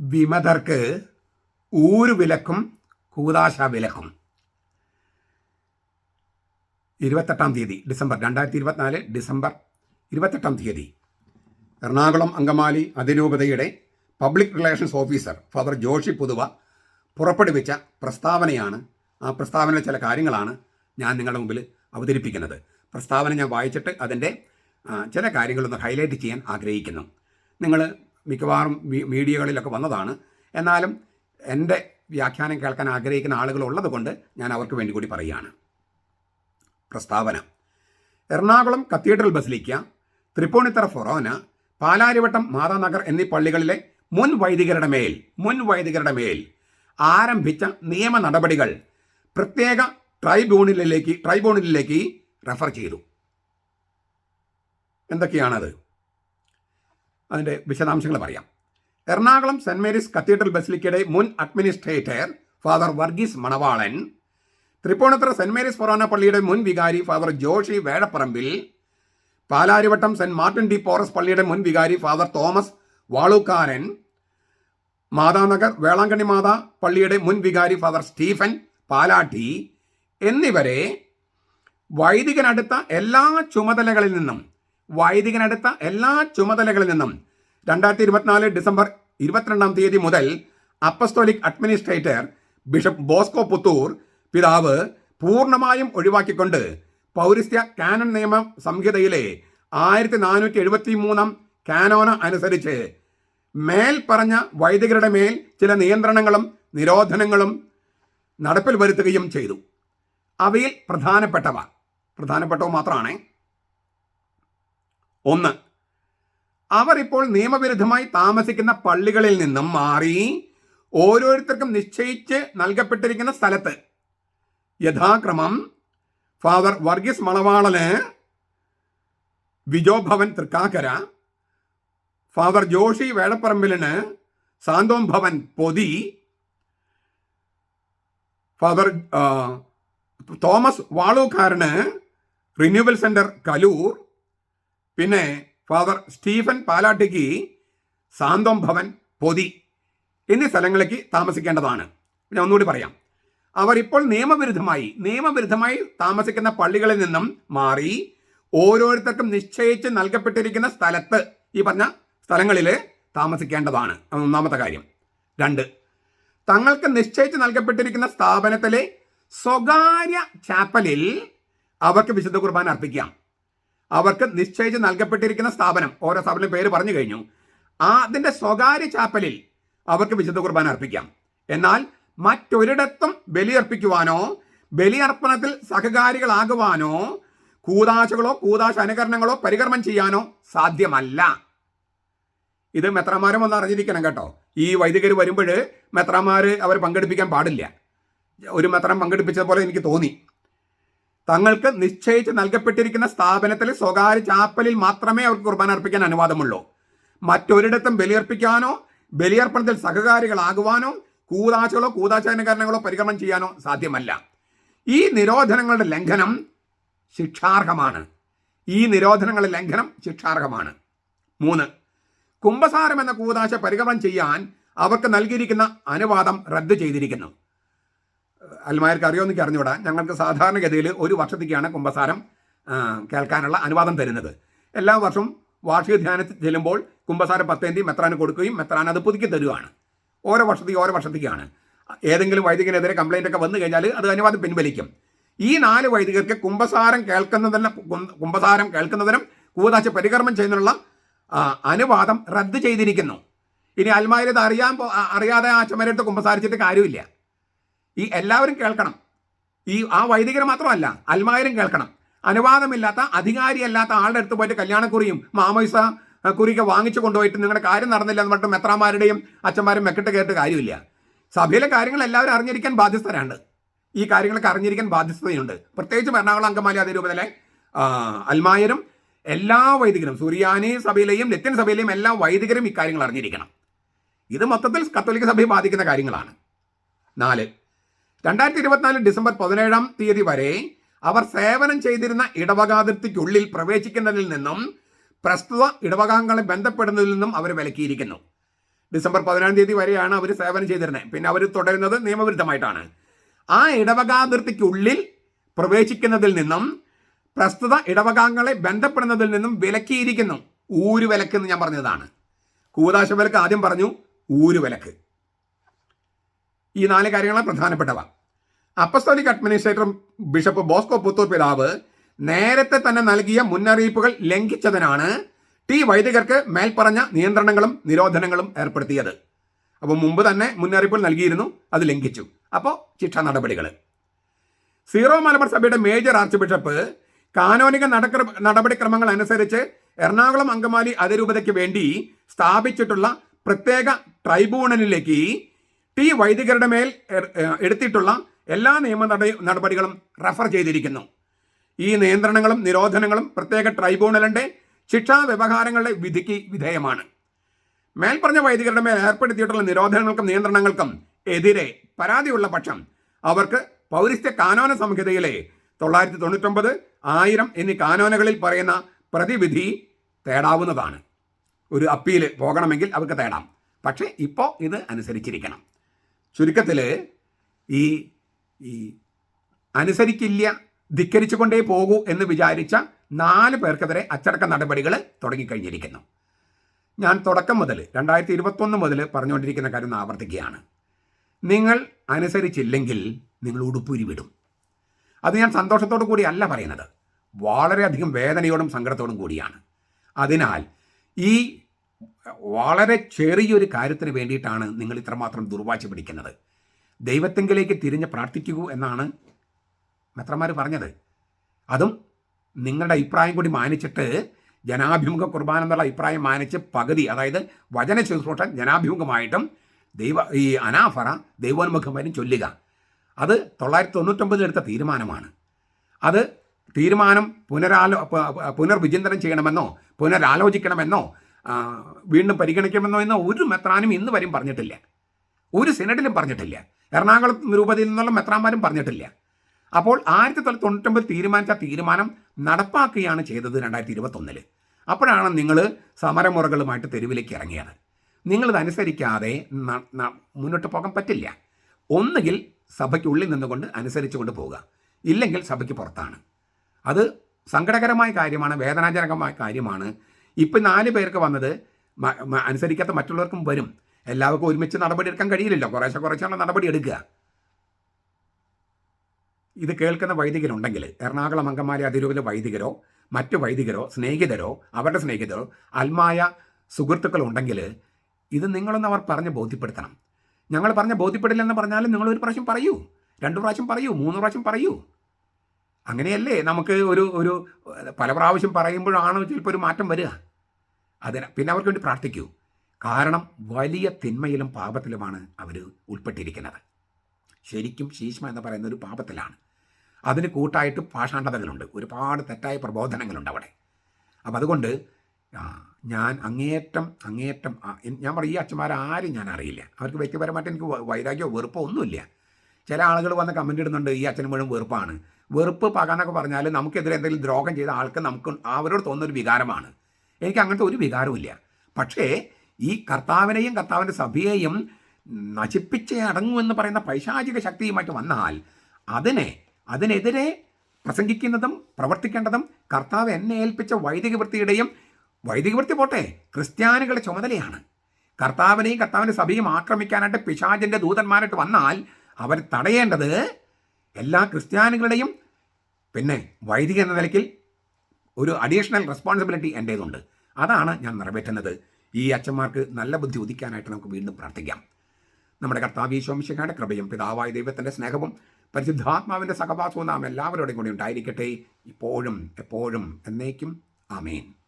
വിമതർക്ക് ഊരുവിലക്കും കൂതാശ വിലക്കും. ഇരുപത്തെട്ടാം തീയതി ഡിസംബർ രണ്ടായിരത്തി ഇരുപത്തിനാല് ഡിസംബർ ഇരുപത്തെട്ടാം തീയതി. എറണാകുളം അങ്കമാലി അതിരൂപതയുടെ public relations officer father Joshi Puthuva പുറപ്പെടുവിച്ച പ്രസ്താവനയാണ്. ആ പ്രസ്താവനയിലെ ചില കാര്യങ്ങളാണ് ഞാൻ നിങ്ങളുടെ മുമ്പിൽ അവതരിപ്പിക്കുന്നത്. പ്രസ്താവന ഞാൻ വായിച്ചിട്ട് അതിന്റെ ചില കാര്യങ്ങളൊന്ന് ഹൈലൈറ്റ് ചെയ്യാൻ ആഗ്രഹിക്കുന്നു. നിങ്ങൾ മിക്കവാറും മീഡിയകളിലൊക്കെ വന്നതാണ്. എന്നാലും എന്റെ വ്യാഖ്യാനം കേൾക്കാൻ ആഗ്രഹിക്കുന്ന ആളുകൾ ഉള്ളതുകൊണ്ട് ഞാൻ അവർക്ക് വേണ്ടി കൂടി പറയുകയാണ്. പ്രസ്താവന. Ernakulam cathedral basilica Tripunithura forane Palarivattom Mathanagar എന്നീ പള്ളികളിലെ മുൻ വൈദികരുടെ മേൽ മുൻ വൈദികരുടെ മേൽ ആരംഭിച്ച നിയമ നടപടികൾ പ്രത്യേക ട്രൈബ്യൂണലിലേക്ക് ട്രൈബ്യൂണലിലേക്ക് റെഫർ ചെയ്തു. എന്തൊക്കെയാണത്? അതിന്റെ വിശദാംശങ്ങൾ പറയാം. എറണാകുളം സെന്റ് മേരീസ് കത്തീഡ്രൽ ബസിലിക്കയുടെ മുൻ അഡ്മിനിസ്ട്രേറ്റർ ഫാദർ വർഗീസ് മണവാളൻ തൃപ്പൂണിത്തുറ സെന്റ് മേരീസ് ഫൊറോന പള്ളിയുടെ മുൻ വികാരി father Joshi Vezhaparambil Palarivattom saint Martin de Porres പള്ളിയുടെ മുൻ വികാരി ഫാദർ തോമസ് വാളൂക്കാരൻ മാതാനഗർ വേളാങ്കണ്ണി മാതാ പള്ളിയുടെ മുൻ വികാരി ഫാദർ സ്റ്റീഫൻ പാലാട്ടി എന്നിവരെ വൈദികനടുത്ത എല്ലാ ചുമതലകളിൽ നിന്നും വൈദികനടുത്ത എല്ലാ ചുമതലകളിൽ നിന്നും രണ്ടായിരത്തി ഇരുപത്തിനാല് ഡിസംബർ ഇരുപത്തിരണ്ടാം തീയതി മുതൽ apostolic administrator bishop Bosco Puthur പിതാവ് പൂർണമായും ഒഴിവാക്കിക്കൊണ്ട് പൗരസ്ത്യ കാനൻ നിയമ സംഹിതയിലെ ആയിരത്തി നാനൂറ്റി എഴുപത്തി മൂന്നാം കാനോന അനുസരിച്ച് മേൽ പറഞ്ഞ വൈദികരുടെ മേൽ ചില നിയന്ത്രണങ്ങളും നിരോധനങ്ങളും നടപ്പിൽ വരുത്തുകയും ചെയ്തു. അവയിൽ പ്രധാനപ്പെട്ടവ പ്രധാനപ്പെട്ടവ മാത്രമാണ് ഒന്ന്. അവർ ഇപ്പോൾ നിയമവിരുദ്ധമായി താമസിക്കുന്ന പള്ളികളിൽ നിന്നും മാറി ഓരോരുത്തർക്കും നിശ്ചയിച്ച് നൽകപ്പെട്ടിരിക്കുന്ന സ്ഥലത്ത്. യഥാക്രമം ഫാദർ വർഗീസ് മണവാളന് വിജോ ഭവൻ തൃക്കാക്കര ഫാദർ ജോഷി വേടപ്പറമ്പിലിന് സാന്തോം ഭവൻ പൊതി ഫാദർ തോമസ് വാളൂക്കാരന് റിന്യൂവൽ സെന്റർ കലൂർ പിന്നെ ഫാദർ സ്റ്റീഫൻ പാലാട്ടിക്ക് സാന്തം ഭവൻ പൊതി എന്നീ സ്ഥലങ്ങളിലേക്ക് താമസിക്കേണ്ടതാണ്. ഞാൻ ഒന്നുകൂടി പറയാം. അവർ ഇപ്പോൾ നിയമവിരുദ്ധമായി നിയമവിരുദ്ധമായി താമസിക്കുന്ന പള്ളികളിൽ നിന്നും മാറി ഓരോരുത്തർക്കും നിശ്ചയിച്ച് നൽകപ്പെട്ടിരിക്കുന്ന സ്ഥലത്ത് ഈ പറഞ്ഞ സ്ഥലങ്ങളിൽ താമസിക്കേണ്ടതാണ്. ഒന്നാമത്തെ കാര്യം. രണ്ട് തങ്ങൾക്ക് നിശ്ചയിച്ച് നൽകപ്പെട്ടിരിക്കുന്ന സ്ഥാപനത്തിലെ സ്വകാര്യ ചാപ്പലിൽ അവർക്ക് വിശുദ്ധ കുർബാന അർപ്പിക്കാം. അവർക്ക് നിശ്ചയിച്ച് നൽകപ്പെട്ടിരിക്കുന്ന സ്ഥാപനം ഓരോ സ്ഥാപനം പേര് പറഞ്ഞു കഴിഞ്ഞു. അതിന്റെ സ്വകാര്യ ചാപ്പലിൽ അവർക്ക് വിശുദ്ധ കുർബാന അർപ്പിക്കാം. എന്നാൽ മറ്റൊരിടത്തും ബലിയർപ്പിക്കുവാനോ ബലിയർപ്പണത്തിൽ സഹകാരികളാകുവാനോ കൂതാശകളോ കൂതാശ അനുകരണങ്ങളോ പരികർമ്മം ചെയ്യാനോ സാധ്യമല്ല. ഇത് മെത്രാമാരും ഒന്ന് അറിഞ്ഞിരിക്കണം കേട്ടോ. ഈ വൈദികർ വരുമ്പോൾ മെത്രാമാർ അവർ പങ്കെടുപ്പിക്കാൻ പാടില്ല. ഒരു മെത്രം പങ്കെടുപ്പിച്ചത് പോലെ എനിക്ക് തോന്നി. തങ്ങൾക്ക് നിശ്ചയിച്ച് നൽകപ്പെട്ടിരിക്കുന്ന സ്ഥാപനത്തിൽ സ്വകാര്യ ചാപ്പലിൽ മാത്രമേ അവർക്ക് കുർബാന അർപ്പിക്കാൻ അനുവാദമുള്ളൂ. മറ്റൊരിടത്തും ബലിയർപ്പിക്കാനോ ബലിയർപ്പണത്തിൽ സഹകാരികളാകുവാനോ കൂതാശകളോ കൂതാശാനുകരണങ്ങളോ പരിക്രമം ചെയ്യാനോ സാധ്യമല്ല. ഈ നിരോധനങ്ങളുടെ ലംഘനം ശിക്ഷാർഹമാണ്. ഈ നിരോധനങ്ങളുടെ ലംഘനം ശിക്ഷാർഹമാണ്. മൂന്ന് കുംഭസാരം എന്ന കൂതാശ പരിഗമനം ചെയ്യാൻ അവർക്ക് നൽകിയിരിക്കുന്ന അനുവാദം റദ്ദു ചെയ്തിരിക്കുന്നു. അൽമായർക്ക് അറിയോ എനിക്ക് അറിഞ്ഞുകൂടാ. ഞങ്ങൾക്ക് സാധാരണഗതിയിൽ ഒരു വർഷത്തേക്കാണ് കുംഭസാരം കേൾക്കാനുള്ള അനുവാദം തരുന്നത്. എല്ലാ വർഷവും വാർഷിക ധ്യാനത്തിൽ ചെല്ലുമ്പോൾ കുംഭസാരം പത്തേന്തി മെത്രാന് കൊടുക്കുകയും മെത്രാൻ അത് പുതുക്കി തരുവാണ്. ഓരോ വർഷത്തേക്ക് ഓരോ വർഷത്തേക്കാണ്. ഏതെങ്കിലും വൈദികനെതിരെ കംപ്ലൈന്റ് ഒക്കെ വന്നു കഴിഞ്ഞാൽ അത് അനുവാദം പിൻവലിക്കും. ഈ നാല് വൈദികർക്ക് കുംഭസാരം കേൾക്കുന്നതിന് കുംഭസാരം കേൾക്കുന്നതിനും കൂതാശ പരികർമ്മം ചെയ്യുന്നതിനുള്ള അനുവാദം റദ്ദ് ചെയ്തിരിക്കുന്നു. ഇനി അൽമാരി അത് അറിയാൻ അറിയാതെ ആ ചുമരെടുത്ത് കുംഭസാരിച്ചിട്ട് കാര്യമില്ല. ഈ എല്ലാവരും കേൾക്കണം. ഈ ആ വൈദികർ മാത്രമല്ല അൽമായരും കേൾക്കണം. അനുവാദമില്ലാത്ത അധികാരിയല്ലാത്ത ആളുടെ അടുത്ത് പോയിട്ട് കല്യാണക്കുറിയും മാമോയിസ കുറിയൊക്കെ വാങ്ങിച്ചു കൊണ്ടുപോയിട്ട് നിങ്ങളുടെ കാര്യം നടന്നില്ല എന്ന് പറഞ്ഞിട്ട് മെത്രാമാരുടെയും അച്ഛന്മാരും മെക്കിട്ട് കേട്ട് കാര്യമില്ല. സഭയിലെ കാര്യങ്ങൾ എല്ലാവരും അറിഞ്ഞിരിക്കാൻ ബാധ്യസ്ഥരാണ്. ഈ കാര്യങ്ങളൊക്കെ അറിഞ്ഞിരിക്കാൻ ബാധ്യസ്ഥതയുണ്ട്. പ്രത്യേകിച്ച് എറണാകുളം അങ്കമാലി അതേ രൂപത്തിലെ അൽമായരും എല്ലാ വൈദികരും സുറിയാനി സഭയിലെയും ലത്യൻ സഭയിലെയും എല്ലാ വൈദികരും ഇക്കാര്യങ്ങൾ അറിഞ്ഞിരിക്കണം. ഇത് മൊത്തത്തിൽ കത്തോലിക്ക സഭയെ ബാധിക്കുന്ന കാര്യങ്ങളാണ്. നാല് രണ്ടായിരത്തി ഇരുപത്തിനാല് ഡിസംബർ പതിനേഴാം തീയതി വരെ അവർ സേവനം ചെയ്തിരുന്ന ഇടവകാതിർത്തിക്കുള്ളിൽ പ്രവേശിക്കുന്നതിൽ നിന്നും പ്രസ്തുത ഇടവകാംഗങ്ങളെ ബന്ധപ്പെടുന്നതിൽ നിന്നും അവർ വിലക്കിയിരിക്കുന്നു. ഡിസംബർ പതിനാം തീയതി വരെയാണ് അവർ സേവനം ചെയ്തിരുന്നത്. പിന്നെ അവർ തുടരുന്നത് നിയമവിരുദ്ധമായിട്ടാണ്. ആ ഇടവകാതിർത്തിക്കുള്ളിൽ പ്രവേശിക്കുന്നതിൽ നിന്നും പ്രസ്തുത ഇടവകാംഗങ്ങളെ ബന്ധപ്പെടുന്നതിൽ നിന്നും വിലക്കിയിരിക്കുന്നു. ഊരു വിലക്ക് എന്ന് ഞാൻ പറഞ്ഞതാണ്. കൂതാശ വിലക്ക് ആദ്യം പറഞ്ഞു ഊരു വിലക്ക് ഈ നാല് കാര്യങ്ങളാണ് പ്രധാനപ്പെട്ടവ. Apostolic administrator bishop Bosco Puthur പിതാവ് നേരത്തെ തന്നെ നൽകിയ മുന്നറിയിപ്പുകൾ ലംഘിച്ചതിനാണ് ടി വൈദികർക്ക് മേൽപ്പറഞ്ഞ നിയന്ത്രണങ്ങളും നിരോധനങ്ങളും ഏർപ്പെടുത്തിയത്. അപ്പോൾ മുമ്പ് തന്നെ മുന്നറിയിപ്പുകൾ നൽകിയിരുന്നു അത് ലംഘിച്ചു. അപ്പോൾ ശിക്ഷാ നടപടികൾ സീറോ മലബാർ സഭയുടെ മേജർ ആർച്ച് ബിഷപ്പ് കാനോനിക നടക്ര നടപടിക്രമങ്ങൾ അനുസരിച്ച് എറണാകുളം അങ്കമാലി അതിരൂപതയ്ക്ക് വേണ്ടി സ്ഥാപിച്ചിട്ടുള്ള പ്രത്യേക ട്രൈബ്യൂണലിലേക്ക് ടി വൈദികരുടെ മേൽ എടുത്തിട്ടുള്ള എല്ലാ നിയമ നടപടികളും റഫർ ചെയ്തിരിക്കുന്നു. ഈ നിയന്ത്രണങ്ങളും നിരോധനങ്ങളും പ്രത്യേക ട്രൈബ്യൂണലിന്റെ ശിക്ഷാ വ്യവഹാരങ്ങളുടെ വിധിക്ക് വിധേയമാണ്. മേൽപ്പറഞ്ഞ വൈദികരുടെ മേൽ ഏർപ്പെടുത്തിയിട്ടുള്ള നിരോധനങ്ങൾക്കും നിയന്ത്രണങ്ങൾക്കും എതിരെ പരാതിയുള്ള പക്ഷം അവർക്ക് പൗരസ്ത്യ കാനോന സംഹിതയിലെ തൊള്ളായിരത്തി തൊണ്ണൂറ്റൊമ്പത് ആയിരം എന്നീ കാനോനകളിൽ പറയുന്ന പ്രതിവിധി തേടാവുന്നതാണ്. ഒരു അപ്പീൽ പോകണമെങ്കിൽ അവർക്ക് തേടാം. പക്ഷേ ഇപ്പോൾ ഇത് അനുസരിച്ചിരിക്കണം. ചുരുക്കത്തിൽ ഈ ഈ അനുസരിക്കില്ല ധിക്കരിച്ചുകൊണ്ടേ പോകൂ എന്ന് വിചാരിച്ച നാല് പേർക്കെതിരെ അച്ചടക്ക നടപടികൾ തുടങ്ങിക്കഴിഞ്ഞിരിക്കുന്നു. ഞാൻ തുടക്കം മുതൽ രണ്ടായിരത്തി ഇരുപത്തൊന്ന് മുതൽ പറഞ്ഞുകൊണ്ടിരിക്കുന്ന കാര്യം ആവർത്തിക്കുകയാണ്. നിങ്ങൾ അനുസരിച്ചില്ലെങ്കിൽ നിങ്ങൾ ഉടുപ്പുരി വിടും. അത് ഞാൻ സന്തോഷത്തോടു കൂടി അല്ല പറയുന്നത്. വളരെയധികം വേദനയോടും സങ്കടത്തോടും കൂടിയാണ്. അതിനാൽ ഈ വളരെ ചെറിയൊരു കാര്യത്തിന് വേണ്ടിയിട്ടാണ് നിങ്ങൾ ഇത്രമാത്രം ദുർവാശ പിടിക്കുന്നത്. ദൈവത്തെങ്കിലേക്ക് തിരിഞ്ഞ് പ്രാർത്ഥിക്കൂ എന്നാണ് മെത്രന്മാർ പറഞ്ഞത്. അതും നിങ്ങളുടെ അഭിപ്രായം കൂടി മാനിച്ചിട്ട് ജനാഭിമുഖ കുർബാന എന്നുള്ള അഭിപ്രായം മാനിച്ച് പകുതി അതായത് വചന ശുശ്രൂഷ ജനാഭിമുഖമായിട്ടും ദൈവ ഈ അനാഫറ ദൈവോന്മുഖമായും ചൊല്ലുക. അത് തൊള്ളായിരത്തി തൊണ്ണൂറ്റൊമ്പതിൽ എടുത്ത തീരുമാനമാണ്. അത് തീരുമാനം പുനരാലോ പുനർവിചിന്തനം ചെയ്യണമെന്നോ പുനരാലോചിക്കണമെന്നോ വീണ്ടും പരിഗണിക്കുമെന്നോ എന്നോ ഒരു മെത്രാനും ഇന്ന് വരെയും പറഞ്ഞിട്ടില്ല. ഒരു സെനറ്റിലും പറഞ്ഞിട്ടില്ല. എറണാകുളം രൂപതയിൽ നിന്നുള്ള മെത്രാന്മാരും പറഞ്ഞിട്ടില്ല. അപ്പോൾ ആയിരത്തി തൊള്ളായിരത്തി തൊണ്ണൂറ്റൊമ്പത് തീരുമാനിച്ച തീരുമാനം നടപ്പാക്കുകയാണ് ചെയ്തത് രണ്ടായിരത്തി ഇരുപത്തൊന്നിൽ അപ്പോഴാണ് നിങ്ങൾ സമരമുറകളുമായിട്ട് തെരുവിലേക്ക് ഇറങ്ങിയത്. നിങ്ങളിത് അനുസരിക്കാതെ ന- ന- മുന്നോട്ട് പോകാൻ പറ്റില്ല. ഒന്നുകിൽ സഭയ്ക്കുള്ളിൽ നിന്നുകൊണ്ട് അനുസരിച്ചു കൊണ്ട് പോവുക. ഇല്ലെങ്കിൽ സഭയ്ക്ക് പുറത്താണ്. അത് സങ്കടകരമായ കാര്യമാണ് വേദനാജനകമായ കാര്യമാണ്. ഇപ്പം നാല് പേർക്ക് വന്നത് അനുസരിക്കാത്ത മറ്റുള്ളവർക്കും വരും. എല്ലാവർക്കും ഒരുമിച്ച് നടപടി എടുക്കാൻ കഴിയില്ലല്ലോ. കുറേശ്ശെ കുറേശ്ശെ നടപടി എടുക്കുക. ഇത് കേൾക്കുന്ന വൈദികരുണ്ടെങ്കിൽ എറണാകുളം അങ്കമാലി അതിരൂപത വൈദികരോ മറ്റു വൈദികരോ സ്നേഹിതരോ അവരുടെ സ്നേഹിതരോ അൽമായ സുഹൃത്തുക്കളുണ്ടെങ്കിൽ ഇത് നിങ്ങളൊന്ന് അവർ പറഞ്ഞ് ബോധ്യപ്പെടുത്തണം. ഞങ്ങൾ പറഞ്ഞ് ബോധ്യപ്പെടില്ലെന്ന് പറഞ്ഞാലും നിങ്ങൾ ഒരു പ്രാവശ്യം പറയൂ. രണ്ട് പ്രാവശ്യം പറയൂ. മൂന്ന് പ്രാവശ്യം പറയൂ. അങ്ങനെയല്ലേ? നമുക്ക് ഒരു ഒരു പല പ്രാവശ്യം പറയുമ്പോഴാണ് ചിലപ്പോൾ ഒരു മാറ്റം വരിക. അതിന് പിന്നെ അവർക്ക് വേണ്ടി പ്രാർത്ഥിക്കൂ. കാരണം വലിയ തിന്മയിലും പാപത്തിലുമാണ് അവർ ഉൾപ്പെട്ടിരിക്കുന്നത്. ശരിക്കും ശീഷ്മ എന്ന് പറയുന്ന ഒരു പാപത്തിലാണ്. അതിന് കൂട്ടായിട്ട് പാഷാണ്ഡതകളുണ്ട്. ഒരുപാട് തെറ്റായ പ്രബോധനങ്ങളുണ്ട് അവിടെ. അപ്പം അതുകൊണ്ട് ഞാൻ അങ്ങേയറ്റം അങ്ങേയറ്റം ഞാൻ പറയും ഈ അച്ഛന്മാരെ ആരും ഞാൻ അറിയില്ല. അവർക്ക് വ്യക്തിപരമായിട്ട് എനിക്ക് വൈരാഗ്യമോ വെറുപ്പോ ഒന്നുമില്ല. ചില ആളുകൾ വന്ന് കമന്റ് ഇടുന്നുണ്ട് ഈ അച്ഛനും മുഴുവൻ വെറുപ്പാണ്. വെറുപ്പ് പകാന്നൊക്കെ പറഞ്ഞാൽ നമുക്കെതിരെ എന്തെങ്കിലും ദ്രോഹം ചെയ്ത ആൾക്ക് നമുക്ക് അവരോട് തോന്നുന്നൊരു വികാരമാണ്. എനിക്ക് അങ്ങനത്തെ ഒരു വികാരവുമില്ല. പക്ഷേ ഈ കർത്താവിനെയും കർത്താവിന്റെ സഭയെയും നശിപ്പിച്ചേ അടങ്ങുമെന്ന് പറയുന്ന പൈശാചിക ശക്തിയുമായിട്ട് വന്നാൽ അതിനെ അതിനെതിരെ പ്രസംഗിക്കുന്നതും പ്രവർത്തിക്കേണ്ടതും കർത്താവ് എന്നെ ഏൽപ്പിച്ച വൈദിക വൃത്തിയുടെയും വൈദിക വൃത്തി പോട്ടെ ക്രിസ്ത്യാനികളുടെ ചുമതലയാണ്. കർത്താവിനെയും കർത്താവിന്റെ സഭയും ആക്രമിക്കാനായിട്ട് പിശാചിന്റെ ദൂതന്മാരായിട്ട് വന്നാൽ അവർ തടയേണ്ടത് എല്ലാ ക്രിസ്ത്യാനികളുടെയും പിന്നെ വൈദിക എന്ന നിലയ്ക്ക് ഒരു അഡീഷണൽ റെസ്പോൺസിബിലിറ്റി എന്റേതുണ്ട് അതാണ് ഞാൻ നിറവേറ്റുന്നത്. ഈ അച്ഛന്മാർക്ക് നല്ല ബുദ്ധി ഉദിക്കാനായിട്ട് നമുക്ക് വീണ്ടും പ്രാർത്ഥിക്കാം. നമ്മുടെ കർത്താവ് ഈശോമിശിഖയുടെ കൃപയും പിതാവായ ദൈവത്തിന്റെ സ്നേഹവും പരിശുദ്ധാത്മാവിന്റെ സഹവാസവും നാം എല്ലാവരോടും കൂടി ഉണ്ടായിരിക്കട്ടെ. ഇപ്പോഴും എപ്പോഴും എന്നേക്കും. ആമേൻ.